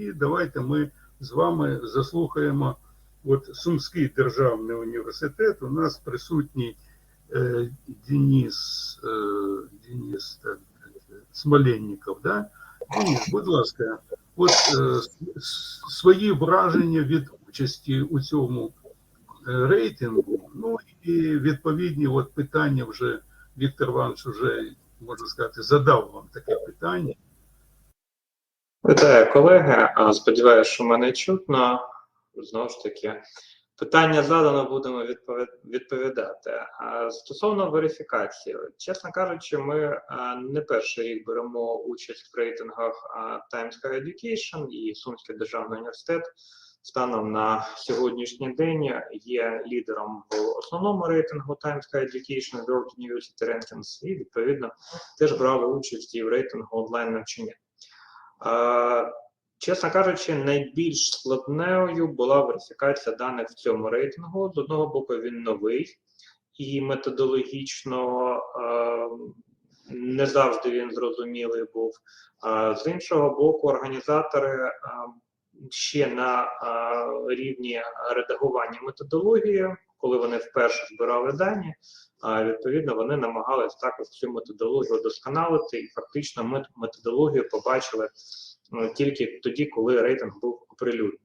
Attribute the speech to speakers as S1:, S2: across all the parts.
S1: І давайте ми з вами заслухаємо. От Сумський державний університет. У нас присутній е, Денис, е, Денис так, Смоленников. Да? Денис, будь ласка, от е, свої враження від участі у цьому е, рейтингу. Ну і відповідні от питання вже Віктор Іванович вже можна сказати задав вам таке питання.
S2: Вітаю, колеги. Сподіваюся, що мене чутно. Знову ж таки, питання задано, будемо відпові- відповідати. Стосовно верифікації, чесно кажучи, ми не перший рік беремо участь в рейтингах Times Higher Education і Сумський державний університет. Станом на сьогоднішній день є лідером в основному рейтингу Times Higher Education World University Rankings і відповідно теж брали участь і в рейтингу онлайн навчання. Е, Чесно кажучи, найбільш складною була верифікація даних в цьому рейтингу. З одного боку, він новий і методологічно е, не завжди він зрозумілий був. З іншого боку, організатори е, ще на рівні редагування методології, коли вони вперше збирали дані, а відповідно вони намагались також цю методологію вдосконалити, і фактично ми методологію побачили ну, тільки тоді, коли рейтинг був оприлюднений.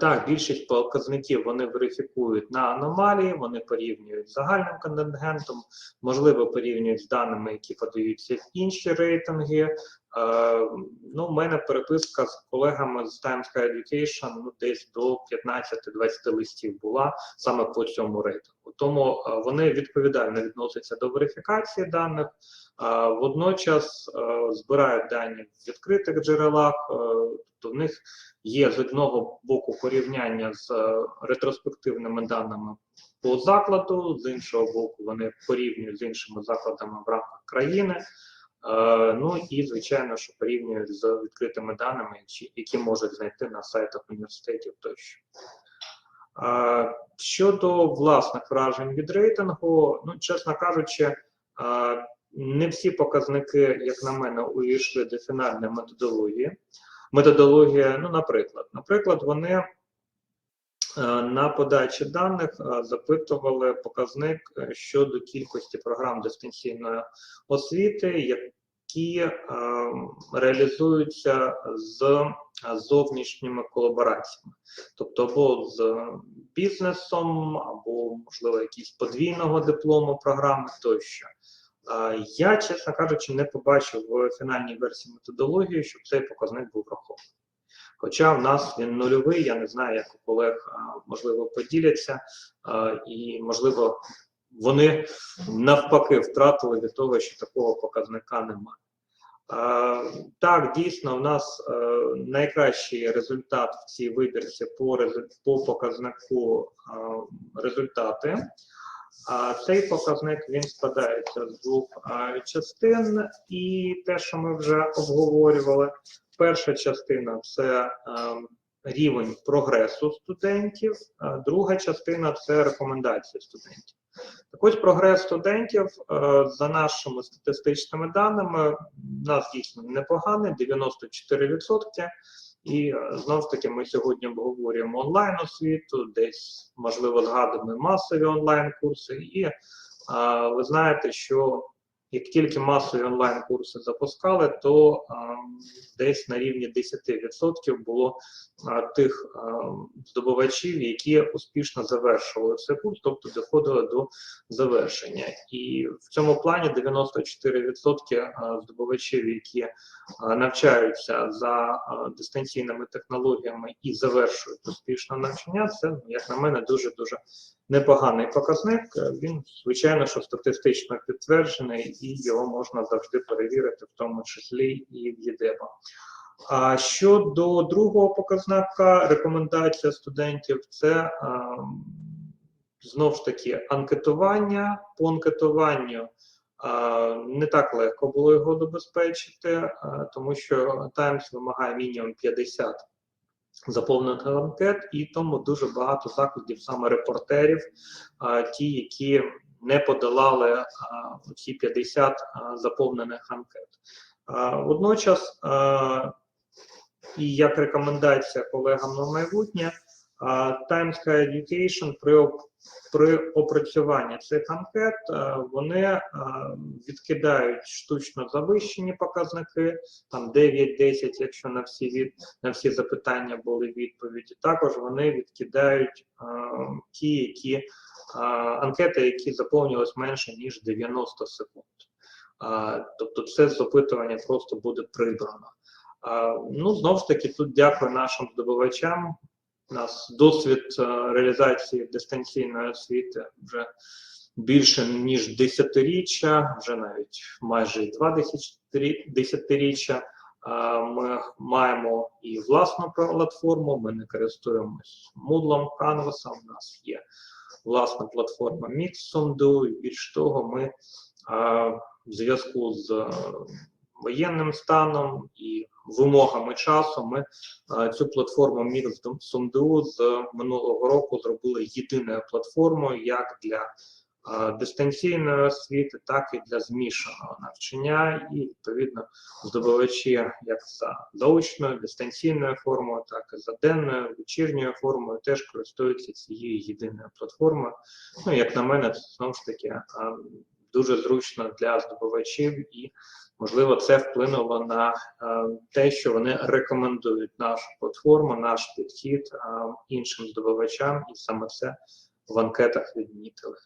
S2: Так, більшість показників вони верифікують на аномалії, вони порівнюють з загальним контингентом, можливо, порівнюють з даними, які подаються інші рейтинги. Е, ну, у мене переписка з колегами з Times Higher Education ну, десь до 15-20 листів була саме по цьому рейтингу. Тому е, вони відповідально відносяться до верифікації даних. Водночас е, збирають дані в відкритих джерелах, тобто в них є з одного боку порівняння з ретроспективними даними по закладу, з іншого боку, вони порівнюють з іншими закладами в рамках країни. Е, Ну і звичайно, що порівнюють з відкритими даними, які- можуть знайти на сайтах університетів тощо. Е, Щодо власних вражень від рейтингу, ну чесно кажучи, е, не всі показники, як на мене, увійшли до фінальної методології. Методологія, ну, наприклад, наприклад, вони на подачі даних е, запитували показник е, щодо кількості програм дистанційної освіти, які е, реалізуються з е, зовнішніми колабораціями, тобто або з бізнесом, або можливо якісь подвійного диплому програми тощо. Я, чесно кажучи, не побачив в фінальній версії методології, щоб цей показник був врахований. Хоча в нас він нульовий, я не знаю, як у колег можливо поділяться, і можливо вони навпаки втратили від того, що такого показника немає. Так, дійсно, у нас е, найкращий результат в цій вибірці по, по показнику результати. Цей показник він складається з двох частин, і те, що ми вже обговорювали, перша частина це ем, рівень прогресу студентів, друга частина це рекомендації студентів. Так ось прогрес студентів е, за нашими статистичними даними, у нас дійсно непоганий, 94%. І е, знову ж таки, ми сьогодні обговорюємо онлайн освіту, десь можливо згадуємо масові онлайн-курси. І а, ви знаєте, що як тільки масові онлайн-курси запускали, то а, десь на рівні 10% було а, тих а, здобувачів, які успішно завершували цей курс, тобто доходили до завершення. І в цьому плані 94% а, здобувачів, які а, навчаються за а, дистанційними технологіями і завершують успішно навчання, це, як на мене, дуже дуже непоганий показник. Е, Він, звичайно, що статистично підтверджений, і його можна завжди перевірити, в тому числі і в ЄДЕБА. А щодо другого показника, рекомендація студентів це ем, знов ж таки анкетування. По анкетуванню е, не так легко було його забезпечити, е, тому що Times вимагає мінімум 50 заповнених анкет, і тому дуже багато закладів саме репортерів, а, ті, які не подолали ці 50 а, заповнених анкет. А, Водночас а, і як рекомендація колегам на майбутнє, Times Higher Education при, при опрацюванні цих анкет вони відкидають штучно завищені показники, там 9-10, якщо на всі від на всі запитання були відповіді. Також вони відкидають ті, які анкети, які заповнювалися менше ніж 90 секунд. Тобто, це з опитування просто буде прибрано. Ну знову ж таки, тут дякую нашим здобувачам. У нас досвід е, реалізації дистанційної освіти вже більше ніж десятиріччя, вже навіть майже два десятиріччя. Ми маємо і власну платформу, ми не користуємось Moodle, Canvas, у нас є власна платформа Mixsondu, і більш того, ми в зв'язку з е, воєнним станом і вимогами часу ми цю платформу Mixsondu з минулого року зробили єдиною платформою як для дистанційної освіти, так і для змішаного навчання, і відповідно здобувачі як за заочною дистанційною формою, так і за денною вечірньою формою теж користуються цією єдиною платформою. Ну як на мене, це знову ж таки дуже зручно для здобувачів, і можливо це вплинуло на а, те, що вони рекомендують нашу платформу, наш підхід а, іншим здобувачам, і саме це в анкетах відмітили.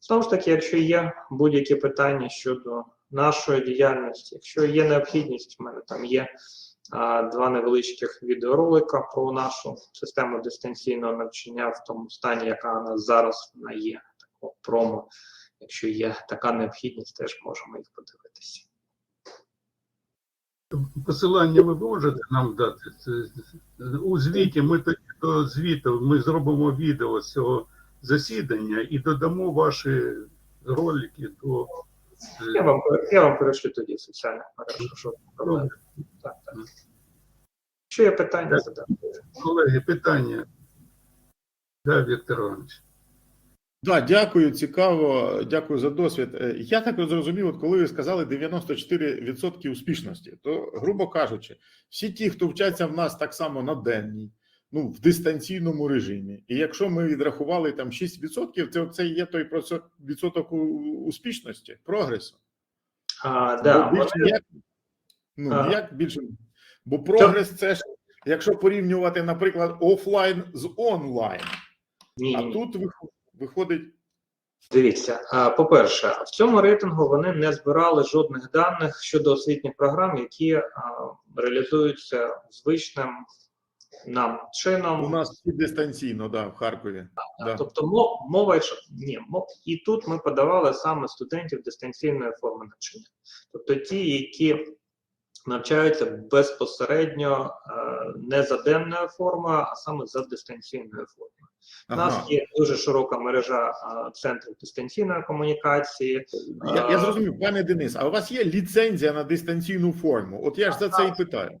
S2: Знову ж таки, якщо є будь-які питання щодо нашої діяльності, якщо є необхідність, в мене там є а, два невеличких відеоролика про нашу систему дистанційного навчання в тому стані, яка у зараз вона є, такого промо. Якщо є така необхідність, теж можемо їх подивитися.
S1: Посилання ви можете нам дати? У звіті ми тоді до звіту ми зробимо відео з цього засідання і додамо ваші ролики до
S2: Я вам, я вам перешлю тоді соціальних мережах, щоб. Так, так. Якщо є питання,
S1: Так.
S2: задам.
S1: колеги. Питання. Да, Віктор Іванович.
S3: Да, дякую, цікаво, дякую за досвід. Е, Я так зрозумів, от коли ви сказали 94% успішності, то, грубо кажучи, всі ті, хто вчаться в нас так само на денній, ну в дистанційному режимі, і якщо ми відрахували там 6%, це це є той відсоток успішності, прогресу.
S2: А, да,
S3: Бо більше
S2: вони-
S3: ніяк, ну
S2: Ага.
S3: ніяк більше. Бо прогрес це ж, якщо порівнювати, наприклад, офлайн з онлайн,
S2: ні,
S3: а
S2: ні,
S3: тут вих- виходить.
S2: Дивіться, по-перше, в цьому рейтингу вони не збирали жодних даних щодо освітніх програм, які реалізуються звичним нам чином.
S3: У нас всі дистанційно, да, в Харкові. Да.
S2: Тобто мо- мова йшла- ні, і тут ми подавали саме студентів дистанційної форми навчання, тобто ті, які навчаються безпосередньо е, не за денною формою, а саме за дистанційною формою. У нас є дуже широка мережа центрів дистанційної комунікації.
S3: Я, я зрозумів, пане Денис, а у вас є ліцензія на дистанційну форму? От я ж за це і питаю.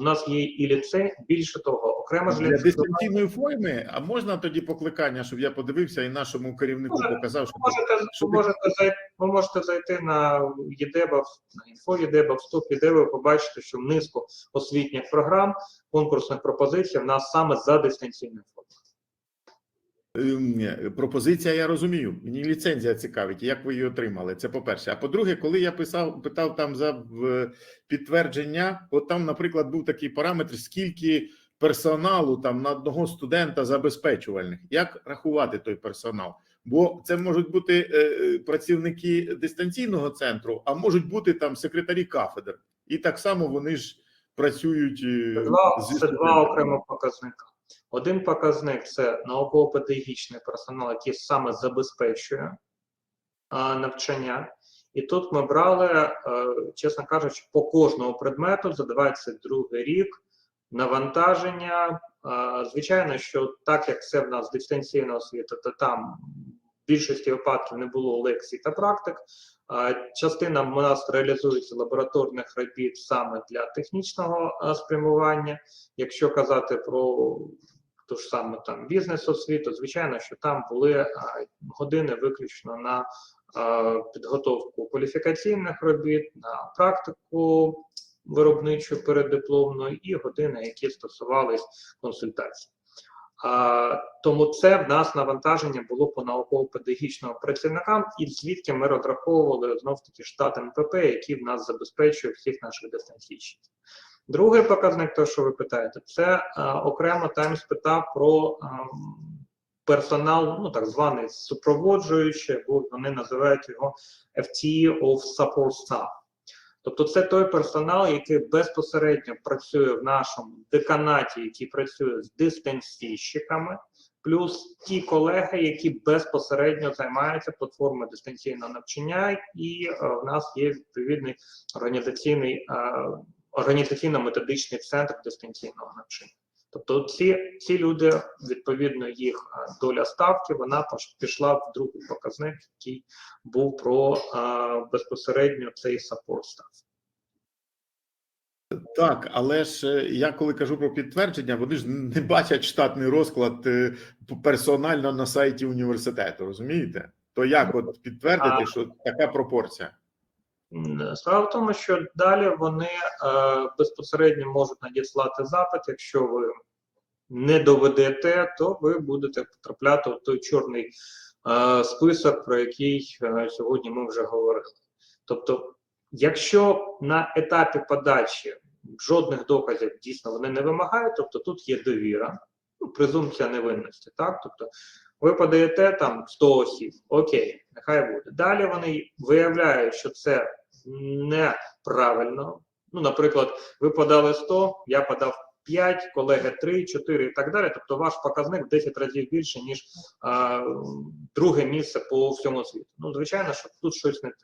S2: У нас є і ліцей, більше того, окремо ж
S3: Для
S2: ліцей.
S3: дистанційної форми, а можна тоді покликання, щоб я подивився і нашому керівнику
S2: Може,
S3: показав, що
S2: можете,
S3: Що
S2: ви можете зайти, ви можете зайти на ЄДЕБА, на інфо ЄДЕБА, вступ ЄДЕБА, побачите, що низку освітніх програм, конкурсних пропозицій в нас саме за дистанційною формою.
S3: Ем, пропозиція, я розумію. Мені ліцензія цікавить, як ви її отримали. Це по-перше. А по-друге, коли я писав, питав там за підтвердження, от там, наприклад, був такий параметр, скільки персоналу там на одного студента забезпечувальних. Як рахувати той персонал? Бо це можуть бути е, працівники дистанційного центру, а можуть бути там секретарі кафедр, і так само вони ж працюють. е,
S2: Це два,
S3: зі
S2: це два окремі показника. Один показник це науково-педагогічний персонал, який саме забезпечує навчання. І тут ми брали, е, чесно кажучи, по кожному предмету за 22 рік навантаження. Звичайно, що так як це в нас дистанційна освіта, то там в більшості випадків не було лекцій та практик. Частина в нас реалізується лабораторних робіт саме для технічного е, спрямування. Якщо казати про ту ж саме там бізнес освіту, звичайно, що там були е, години виключно на е, підготовку кваліфікаційних робіт, на практику виробничої переддипломної і години, які стосувались консультацій. А, тому це в нас навантаження було по науково-педагогічним працівникам, і звідки ми розраховували знов таки штат НПП, який в нас забезпечує всіх наших дистанційщиків. Другий показник, то що ви питаєте, це а, окремо Таймс питав про ам, персонал, ну так званий супроводжуючий, або вони називають його FTE of Support Staff. Тобто це той персонал, який безпосередньо працює в нашому деканаті, який працює з дистанційщиками, плюс ті колеги, які безпосередньо займаються платформою дистанційного навчання, і е, в нас є відповідний організаційний е, організаційно-методичний центр дистанційного навчання. Тобто ці, ці люди, відповідно, їх е, доля ставки, вона пішла в другий показник, який був про е, безпосередньо цей support staff.
S3: Так, але ж е, я коли кажу про підтвердження, вони ж не бачать штатний розклад персонально на сайті університету, розумієте? То як от підтвердити,
S2: А-
S3: що така пропорція?
S2: Справа в тому, що далі вони е, безпосередньо можуть надіслати запит. Якщо ви не доведете, то ви будете потрапляти в той чорний е, список, про який е, сьогодні ми вже говорили. Тобто, якщо на етапі подачі жодних доказів дійсно вони не вимагають, тобто тут є довіра, ну, презумпція невинності, так? Тобто, ви подаєте там 100 осіб, окей, нехай буде. Далі вони виявляють, що це неправильно. Ну, наприклад, ви подали 100, я подав 5, колеги 3, 4 і так далі. Тобто ваш показник в 10 разів більше, ніж а, друге місце по всьому світу. Ну, звичайно, що тут щось не те.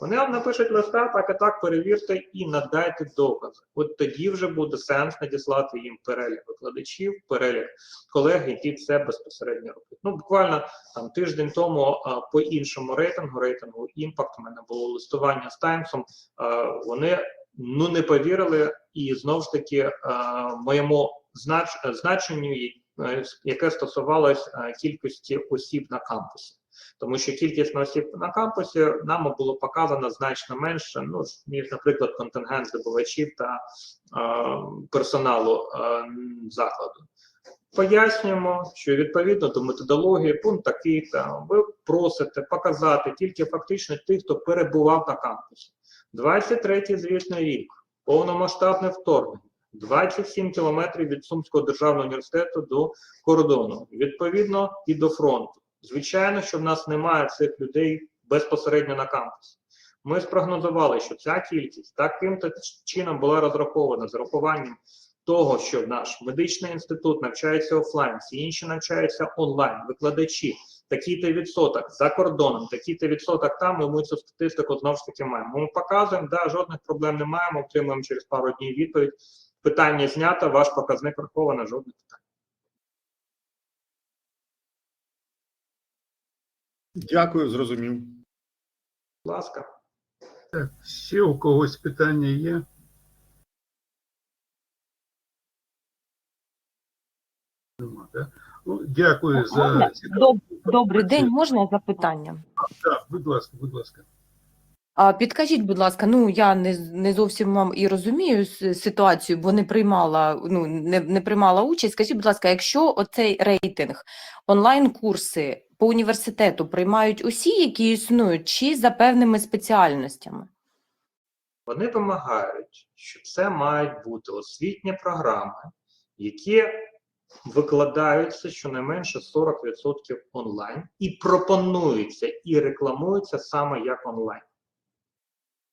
S2: Вони вам напишуть листа, так і так перевірте і надайте докази. От тоді вже буде сенс надіслати їм перелік викладачів, перелік колег, які це безпосередньо роблять. Ну, буквально там тиждень тому а, по іншому рейтингу, рейтингу імпакт, у мене було листування з Таймсом. а, Вони ну не повірили, і знову ж таки а, моєму знач, значенню, яке стосувалось а, кількості осіб на кампусі. Тому що кількість осіб на кампусі нам було показано значно менше, ну ніж, наприклад, контингент здобувачів та а, персоналу а, закладу. Пояснюємо, що відповідно до методології пункт такий, та ви просите показати тільки фактично тих, хто перебував на кампусі. 23-й звітний рік, повномасштабне вторгнення, 27 кілометрів від Сумського державного університету до кордону, відповідно і до фронту. Звичайно, що в нас немає цих людей безпосередньо на кампусі. Ми спрогнозували, що ця кількість таким то чином була розрахована з урахуванням того, що наш медичний інститут навчається офлайн, всі інші навчаються онлайн, викладачі, такий-то відсоток за кордоном, такий-то відсоток там, і ми цю статистику знову ж таки маємо. Ми показуємо, да, жодних проблем не маємо, отримуємо через пару днів відповідь. Питання знято, ваш показник враховано, жодних питань.
S3: Дякую, зрозумів.
S2: Будь ласка.
S1: Так, ще у когось питання є? Нема, да? Ну, дякую за
S4: Доб- Добрий день, можна запитання?
S1: Так, будь ласка, будь ласка.
S4: А підкажіть, будь ласка, ну я не, з- не зовсім вам і розумію с- ситуацію, бо не приймала, ну не, не приймала участь. Скажіть, будь ласка, якщо оцей рейтинг, онлайн-курси по університету приймають усі, які існують, чи за певними спеціальностями?
S2: Вони вимагають, що це мають бути освітні програми, які викладаються щонайменше 40% онлайн і пропонуються і рекламуються саме як онлайн.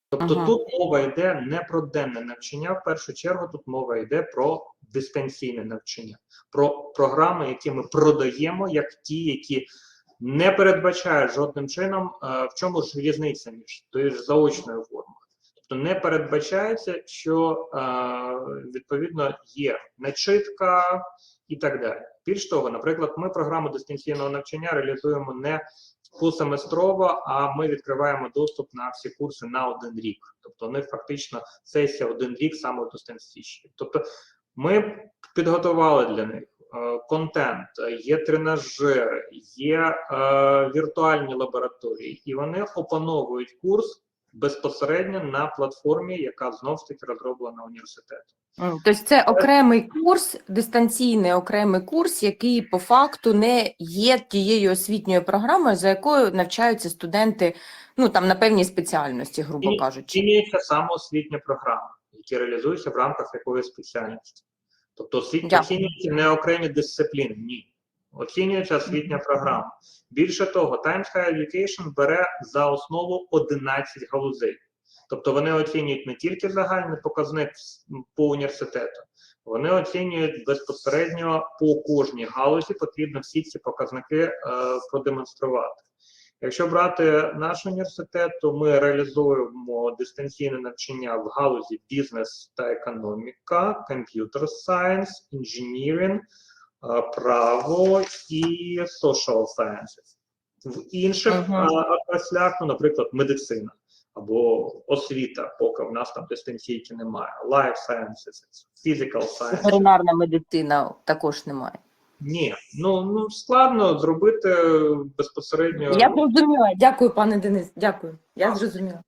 S2: Тобто
S4: Ага.
S2: тут мова йде не про денне навчання, в першу чергу тут мова йде про дистанційне навчання, про програми, які ми продаємо, як ті, які не передбачають жодним чином, е, в чому ж різниця між тою ж заочною формою. Тобто не передбачається, що е, відповідно є начитка і так далі. Більш того, наприклад, ми програму дистанційного навчання реалізуємо не посеместрово, а ми відкриваємо доступ на всі курси на один рік. Тобто, вони фактично сесія один рік саме дистанційні. Тобто, ми підготували для них контент, є тренажери, є е, віртуальні лабораторії, і вони опановують курс безпосередньо на платформі, яка знову ж таки розроблена університетом.
S4: Тобто це окремий курс, дистанційний окремий курс, який по факту не є тією освітньою програмою, за якою навчаються студенти, ну там на певній спеціальності, грубо кажучи.
S2: Оцінюється саме освітня програма, які реалізуються в рамках якоїсь спеціальності. Тобто освіт...
S4: Дякую.
S2: оцінюються не окремі дисципліни, ні. Оцінюється освітня програма. Більше того, Times Higher Education бере за основу 11 галузей. Тобто вони оцінюють не тільки загальний показник по університету, вони оцінюють безпосередньо по кожній галузі, потрібно всі ці показники е, продемонструвати. Якщо брати наш університет, то ми реалізуємо дистанційне навчання в галузі бізнес та економіка, комп'ютер сайенс, інженірінг, право і social sciences. В інших е, отраслях, ну, наприклад, медицина або освіта, поки в нас там дистанційки немає, life sciences, physical sciences.
S4: Ветеринарна медицина також немає.
S2: Ні, ну, ну складно зробити безпосередньо.
S4: Я зрозуміла. Дякую, пане Денис. Дякую. Я зрозуміла.